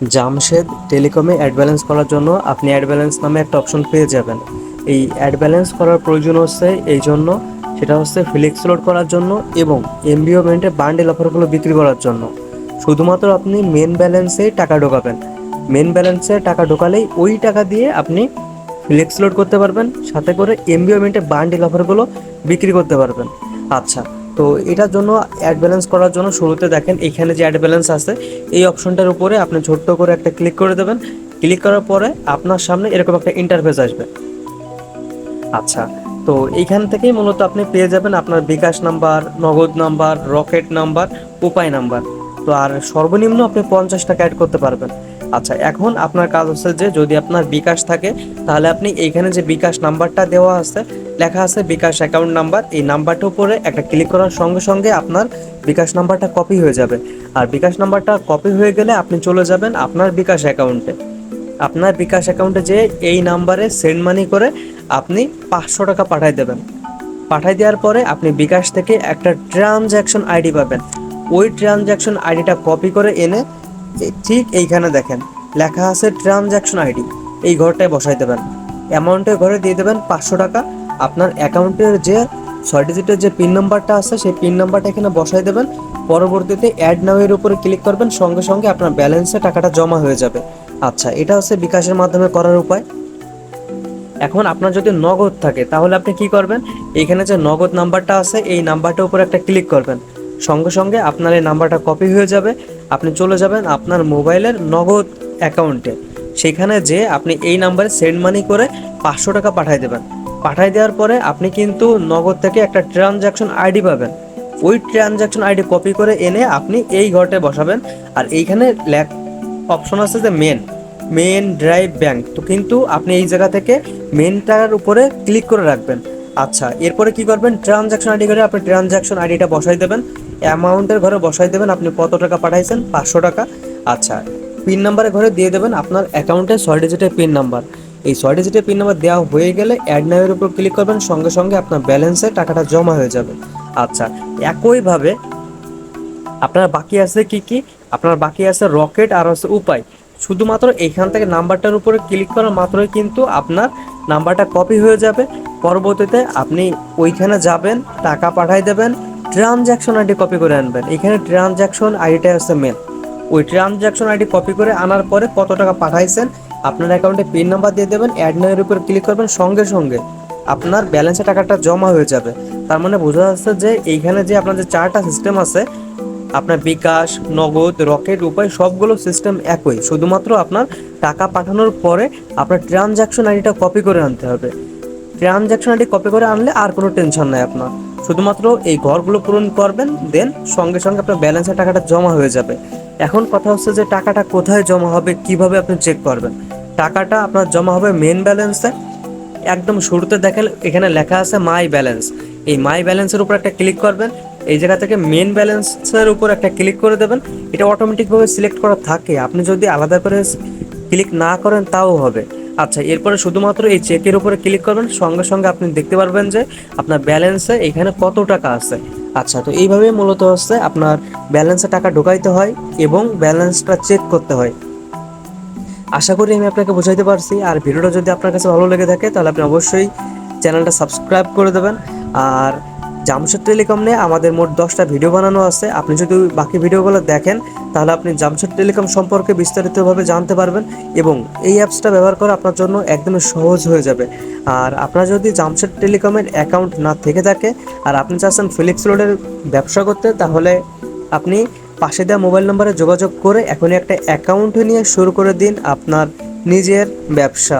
Jamshed টেলিকমে add balance করার জন্য আপনি অ্যাড ব্যালেন্স নামে একটা অপশন পেয়ে যাবেন। এই অ্যাড ব্যালেন্স করার প্রয়োজন হচ্ছে এই জন্য, সেটা হচ্ছে ফ্লেক্স লোড করার জন্য এবং এমবিও মেন্টে বান্ডেল অফারগুলো বিক্রি করার জন্য। শুধুমাত্র আপনি মেন ব্যালেন্সে টাকা ঢোকাবেন। মেন ব্যালেন্সে টাকা ঢোকালেই ওই টাকা দিয়ে আপনি ফ্লেক্স লোড করতে পারবেন, সাথে করে এমবিও মেন্টে বান্ডেল অফারগুলো বিক্রি করতে পারবেন। আচ্ছা তো এটার জন্য অ্যাড ব্যালেন্স করার জন্য শুরুতে দেখেন এখানে যে অ্যাড ব্যালেন্স আছে, এই অপশনটার উপরে আপনি ছোট্ট করে একটা ক্লিক করে দেবেন। ক্লিক করার পরে আপনার সামনে এরকম একটা ইন্টারফেস আসবে। আচ্ছা তো এইখান থেকেই মূলত আপনি পেয়ে যাবেন আপনার bKash number, Nagad number, Rocket number, Upay number. তো আর সর্বনিম্ন আপনি পঞ্চাশ টাকা অ্যাড করতে পারবেন। আচ্ছা এখন আপনার কাজ হচ্ছে যে যদি আপনার বিকাশ থাকে, তাহলে আপনি এইখানে যে বিকাশ নাম্বারটা দেওয়া আছে, লেখা আছে বিকাশ অ্যাকাউন্ট নাম্বার, এই নাম্বারটার উপরে একটা ক্লিক করার সঙ্গে সঙ্গে আপনার বিকাশ নাম্বারটা কপি হয়ে যাবে। আর বিকাশ নাম্বারটা কপি হয়ে গেলে আপনি চলে যাবেন আপনার বিকাশ অ্যাকাউন্টে। আপনার বিকাশ অ্যাকাউন্টে যে এই নাম্বারে সেন্ড মানি করে আপনি পাঁচশো টাকা পাঠাই দেবেন। পাঠাই দেওয়ার পরে আপনি বিকাশ থেকে একটা ট্রানজ্যাকশন আইডি পাবেন। ওই ট্রানজ্যাকশন আইডিটা কপি করে এনে ঠিক এইখানে দেখেন। লেখা আছে ট্রানজ্যাকশন আইডি এই ঘরটায় বসাই দেবেন অ্যামাউন্টের ঘরে দিয়ে দেবেন পাঁচশো টাকা। আপনার অ্যাকাউন্টের যে ছয় ডিজিটের যে পিন নাম্বারটা আছে, সেই পিন নাম্বারটা এখানে বসাই দেবেন। পরবর্তীতে অ্যাড নাও এর উপরে ক্লিক করবেন। সঙ্গে সঙ্গে আপনার ব্যালেন্সে টাকাটা জমা হয়ে যাবে। আচ্ছা এটা হচ্ছে বিকাশের মাধ্যমে করার উপায়। এখন আপনার যদি নগদ থাকে, তাহলে আপনি কি করবেন? এখানে যে নগদ নাম্বারটা আছে, এই নাম্বারটার উপর একটা ক্লিক করবেন। সঙ্গে সঙ্গে আপনার এই নাম্বারটা কপি হয়ে যাবে। আপনি চলে যাবেন আপনার মোবাইলের নগদ অ্যাকাউন্টে। সেখানে যে আপনি এই নাম্বারে সেন্ড মানি করে পাঁচশো টাকা পাঠাই দেবেন। পাঠাই দেওয়ার পরে আপনি কিন্তু নগদ থেকে একটা ট্রানজ্যাকশন আইডি পাবেন। ওই ট্রানজ্যাকশন আইডি কপি করে এনে আপনি এই ঘরটায় বসাবেন। আর এইখানে অপশন আছে যে মেন মেন ড্রাইভ ব্যাংক। তো কিন্তু আপনি এই জায়গা থেকে মেনটার উপরে ক্লিক করে রাখবেন। আচ্ছা এরপরে কি করবেন? ট্রানজ্যাকশন আইডি করে আপনি ট্রানজ্যাকশন আইডিটা বসাই দেবেন। অ্যামাউন্টের ঘরে বসাই দেবেন, আপনি কত টাকা পাঠাইছেন? পাঁচশো টাকা। আচ্ছা পিন নাম্বারের ঘরে দিয়ে দেবেন আপনার অ্যাকাউন্টে ছয় ডিজিটের পিন নাম্বার এই ছয় ডিজিটের পিন নাম্বার দেওয়া হয়ে গেলে অ্যাড নামের উপর ক্লিক করবেন, সঙ্গে সঙ্গে আপনার ব্যালেন্সে টাকাটা জমা হয়ে যাবে। আচ্ছা একইভাবে আপনার বাকি আছে কি কি? আপনার বাকি আছে রকেট আর আছে উপায়। শুধুমাত্র এইখান থেকে নাম্বারটার উপরে ক্লিক করা মাত্রই কিন্তু আপনার নাম্বারটা কপি হয়ে যাবে। পরবর্তীতে আপনি ওইখানে যাবেন, টাকা পাঠাই দেবেন ট্রানজ্যাকশন আইডি কপি করে আনবেন। এখানে ট্রানজ্যাকশন আইডিটা হচ্ছে মেন ওই ট্রানজ্যাকশন আইডি কপি করে আনার পরে কত টাকা পাঠাইছেন, আপনার অ্যাকাউন্টে পিন নাম্বার দিয়ে দেবেন অ্যাড নামের উপর ক্লিক করবেন, সঙ্গে সঙ্গে আপনার ব্যালেন্সে টাকাটা জমা হয়ে যাবে। তার মানে বোঝা যাচ্ছে যে এইখানে যে আপনার যে চারটা সিস্টেম আছে, আপনার বিকাশ, নগদ, রকেট উপায় সবগুলো সিস্টেম একই। শুধুমাত্র আপনার টাকা পাঠানোর পরে আপনার ট্রানজ্যাকশন আইডিটা কপি করে আনতে হবে। ট্রানজ্যাকশন আইডি কপি করে আনলে আর কোনো টেনশন নাই আপনার। শুধুমাত্র এই ঘরগুলো পূরণ করবেন দেন সঙ্গে সঙ্গে আপনার ব্যালেন্সের টাকাটা জমা হয়ে যাবে। এখন কথা হচ্ছে যে টাকাটা কোথায় জমা হবে, কীভাবে আপনি চেক করবেন? টাকাটা আপনার জমা হবে মেন ব্যালেন্সে একদম শুরুতে দেখেন, এখানে লেখা আছে মাই ব্যালেন্স এই মাই ব্যালেন্সের উপর একটা ক্লিক করবেন। এই জায়গা থেকে মেন ব্যালেন্সের উপর একটা ক্লিক করে দেবেন। এটা অটোমেটিকভাবে সিলেক্ট করা থাকে। আপনি যদি আলাদা করে ক্লিক না করেন, তাও হবে। আচ্ছা এরপরে শুধুমাত্র এই চেকের উপরে ক্লিক করবেন, সঙ্গে সঙ্গে আপনি দেখতে পারবেন যে আপনার ব্যালেন্সে এখানে কত টাকা আছে। আচ্ছা তো এইভাবে মূলত হচ্ছে আপনার ব্যালেন্সে টাকা ঢোকাইতে হয় এবং ব্যালেন্সটা চেক করতে হয়। আশা করি আমি আপনাকে বোঝাইতে পারছি। আর ভিডিওটা যদি আপনার কাছে ভালো লেগে থাকে, তাহলে আপনি অবশ্যই চ্যানেলটা সাবস্ক্রাইব করে দেবেন। আর জামশেদ টেলিকম নিয়ে আমাদের মোট দশটা ভিডিও বানানো আছে। আপনি যদি বাকি ভিডিওগুলো দেখেন, তাহলে আপনি জামশেদ টেলিকম সম্পর্কে বিস্তারিতভাবে জানতে পারবেন এবং এই অ্যাপসটা ব্যবহার করা আপনার জন্য একদমই সহজ হয়ে যাবে। আর আপনার যদি জামশেদ টেলিকমের অ্যাকাউন্ট না থেকে থাকে, আর আপনি চাচ্ছেন ফিলিক্স রোডের ব্যবসা করতে, তাহলে আপনি পাশে দেওয়া মোবাইল নম্বরে যোগাযোগ করে এখনই একটা অ্যাকাউন্ট নিয়ে শুরু করে দিন আপনার নিজের ব্যবসা।